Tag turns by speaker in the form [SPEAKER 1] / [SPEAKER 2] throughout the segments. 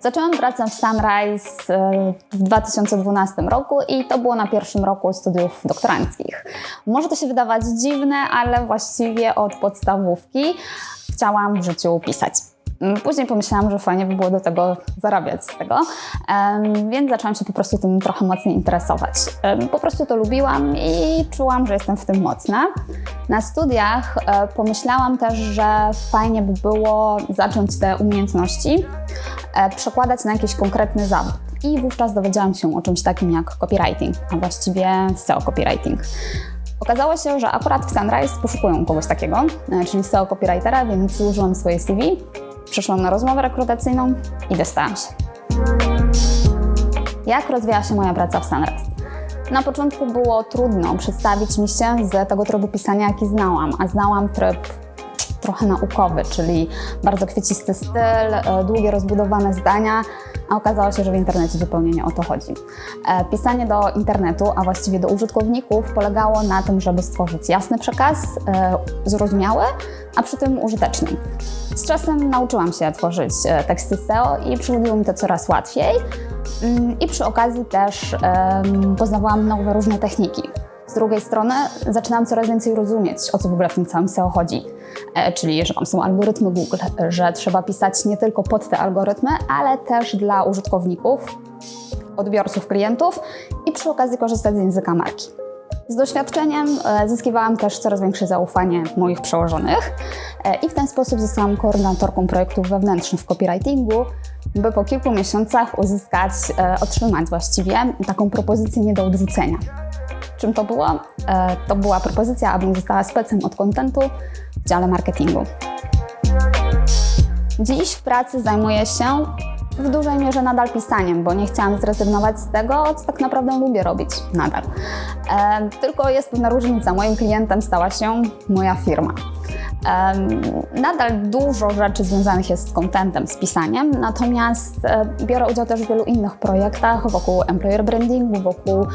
[SPEAKER 1] Zaczęłam pracę w Sunrise e, w 2012 roku i to było na pierwszym roku studiów doktoranckich. Może to się wydawać dziwne, ale właściwie od podstawówki chciałam w życiu pisać. Mm, Później pomyślałam, że fajnie by było do tego zarabiać z tego, więc zaczęłam się po prostu tym trochę mocniej interesować. Po prostu to lubiłam i czułam, że jestem w tym mocna. Na studiach e, pomyślałam też, że fajnie by było zacząć te umiejętności e, przekładać na jakiś konkretny zawód. I wówczas dowiedziałam się o czymś takim jak copywriting, a właściwie SEO copywriting. Okazało się, że akurat w Sunrise poszukują kogoś takiego, e, czyli SEO copywritera, więc złożyłam swoje CV, przyszłam na rozmowę rekrutacyjną i dostałam się. Jak rozwijała się moja praca w Sunrise? Na początku było trudno przedstawić mi się z tego trybu pisania, jaki znałam, a znałam tryb trochę naukowy, czyli bardzo kwiecisty styl, e, długie rozbudowane zdania, a okazało się, że w internecie zupełnie nie o to chodzi. E, Pisanie do internetu, a właściwie do użytkowników, polegało na tym, żeby stworzyć jasny przekaz, e, zrozumiały, a przy tym użyteczny. Z czasem nauczyłam się tworzyć teksty SEO i przychodziło mi to coraz łatwiej. Mm, I przy okazji też poznawałam nowe różne techniki. Z drugiej strony zaczynam coraz więcej rozumieć, o co w ogóle w tym całym SEO chodzi. E, czyli, że tam są algorytmy Google, że trzeba pisać nie tylko pod te algorytmy, ale też dla użytkowników, odbiorców, klientów i przy okazji korzystać z języka marki. Z doświadczeniem e, zyskiwałam też coraz większe zaufanie moich przełożonych e, i w ten sposób zostałam koordynatorką projektów wewnętrznych w copywritingu, by po kilku miesiącach uzyskać, otrzymać właściwie taką propozycję nie do odrzucenia. Czym to było? E, To była propozycja, abym została specem od kontentu w dziale marketingu. Dziś w pracy zajmuję się w dużej mierze nadal pisaniem, bo nie chciałam zrezygnować z tego, co tak naprawdę lubię robić nadal. E, tylko jest pewna różnica. Moim klientem stała się moja firma. Nadal dużo rzeczy związanych jest z contentem, z pisaniem, natomiast e, biorę udział też w wielu innych projektach wokół employer brandingu, wokół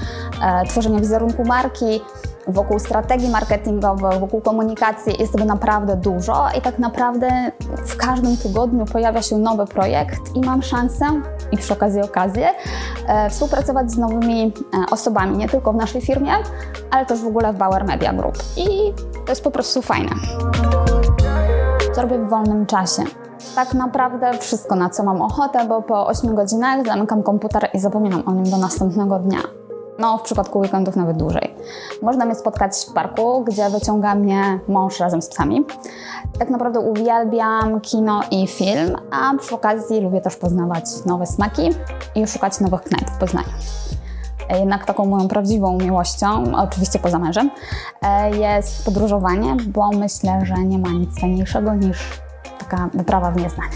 [SPEAKER 1] e, tworzenia wizerunku marki, wokół strategii marketingowych, wokół komunikacji. Jest tego naprawdę dużo i tak naprawdę w każdym tygodniu pojawia się nowy projekt i mam szansę i przy okazji okazję e, współpracować z nowymi osobami, nie tylko w naszej firmie, ale też w ogóle w Bauer Media Group. I to jest po prostu fajne. Co robię w wolnym czasie? Tak naprawdę wszystko, na co mam ochotę, bo po 8 godzinach zamykam komputer i zapominam o nim do następnego dnia. No, w przypadku weekendów nawet dłużej. Można mnie spotkać w parku, gdzie wyciąga mnie mąż razem z psami. Tak naprawdę uwielbiam kino i film, a przy okazji lubię też poznawać nowe smaki i szukać nowych knajp w Poznaniu. Jednak taką moją prawdziwą miłością, oczywiście poza mężem, e, jest podróżowanie, bo myślę, że nie ma nic fajniejszego niż taka wyprawa w nieznane.